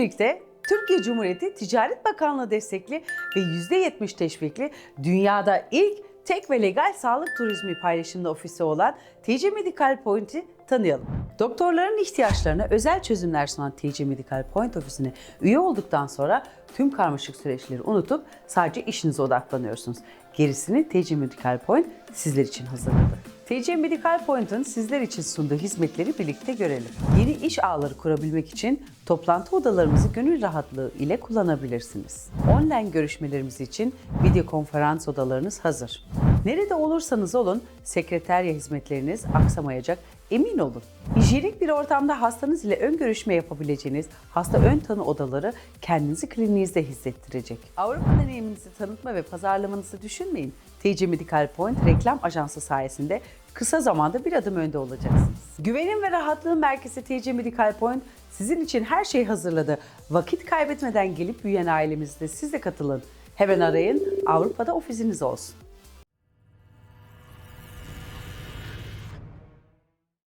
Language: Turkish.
birlikte Türkiye Cumhuriyeti Ticaret Bakanlığı destekli ve %70 teşvikli dünyada ilk tek ve legal sağlık turizmi paylaşımında ofisi olan TC Medical Point'i tanıyalım. Doktorların ihtiyaçlarına özel çözümler sunan TC Medical Point ofisine üye olduktan sonra tüm karmaşık süreçleri unutup sadece işinize odaklanıyorsunuz. Gerisini TC Medical Point sizler için hazırladı. TC Medical Point'ın sizler için sunduğu hizmetleri birlikte görelim. Yeni iş ağları kurabilmek için toplantı odalarımızı gönül rahatlığı ile kullanabilirsiniz. Online görüşmelerimiz için video konferans odalarınız hazır. Nerede olursanız olun sekreterya hizmetleriniz aksamayacak emin olun. Hijyenik bir ortamda hastanız ile ön görüşme yapabileceğiniz hasta ön tanı odaları kendinizi kliniğinizde hissettirecek. Avrupa deneyiminizi tanıtma ve pazarlamanızı düşünmeyin. TC Medical Point reklam ajansı sayesinde kısa zamanda bir adım önde olacaksınız. Güvenin ve rahatlığın merkezi TC Medical Point sizin için her şeyi hazırladı. Vakit kaybetmeden gelip büyüyen ailemizde siz de katılın. Hemen arayın, Avrupa'da ofisiniz olsun.